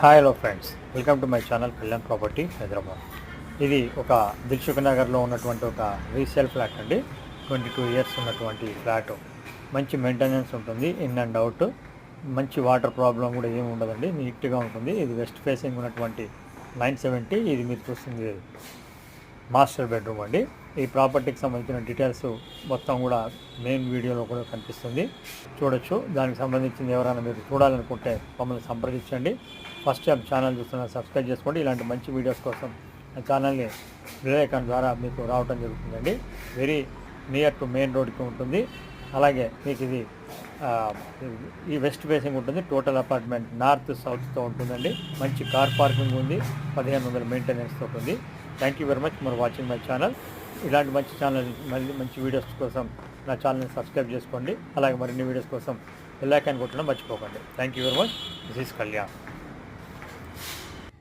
Hi hello friends welcome to my channel Kalyan property Hyderabad ఇది ఒక దిల్సుఖ్ నగర్లో ఉన్నటువంటి ఒక రీసేల్ ఫ్లాట్ అండి. ట్వంటీ టూ ఇయర్స్ ఉన్నటువంటి ఫ్లాట్ మంచి మెయింటెనెన్స్ ఉంటుంది ఇన్ అండ్ అవుట్ మంచి వాటర్ ప్రాబ్లం కూడా ఏమి ఉండదండి నీట్గా ఉంటుంది. ఇది వెస్ట్ ఫేసింగ్ ఉన్నటువంటి నైన్ సెవెంటీ ఇది మీరు చూస్తుంది. మాస్టర్ బెడ్రూమ్ అండి. ఈ ప్రాపర్టీకి సంబంధించిన డీటెయిల్స్ మొత్తం కూడా మెయిన్ వీడియోలో కూడా కనిపిస్తుంది. చూడొచ్చు. దానికి సంబంధించింది ఎవరైనా మీరు చూడాలనుకుంటే మమ్మల్ని సంప్రదించండి. ఫస్ట్ టైం ఛానల్ చూస్తున్నా సబ్స్క్రైబ్ చేసుకోండి. ఇలాంటి మంచి వీడియోస్ కోసం నా ఛానల్ని విలేకన్ ద్వారా మీకు రావడం జరుగుతుందండి. వెరీ నియర్ టు మెయిన్ రోడ్కి ఉంటుంది. అలాగే మీకు ఇది ఈ వెస్ట్ ఫేసింగ్ ఉంటుంది టోటల్ అపార్ట్మెంట్ నార్త్ సౌత్తో ఉంటుందండి. మంచి కార్ పార్కింగ్ ఉంది పదిహేను వందల మెయింటెనెన్స్తో ఉంది. థ్యాంక్ యూ వెరీ మచ్ మరి వాచింగ్ మై ఛానల్. ఇలాంటి మంచి ఛానల్ మళ్ళీ మంచి వీడియోస్ కోసం నా ఛానల్ని సబ్స్క్రైబ్ చేసుకోండి. అలాగే మరిన్ని వీడియోస్ కోసం బెల్ కొట్టడం మర్చిపోకండి. Thank you very much. This is Kalyan.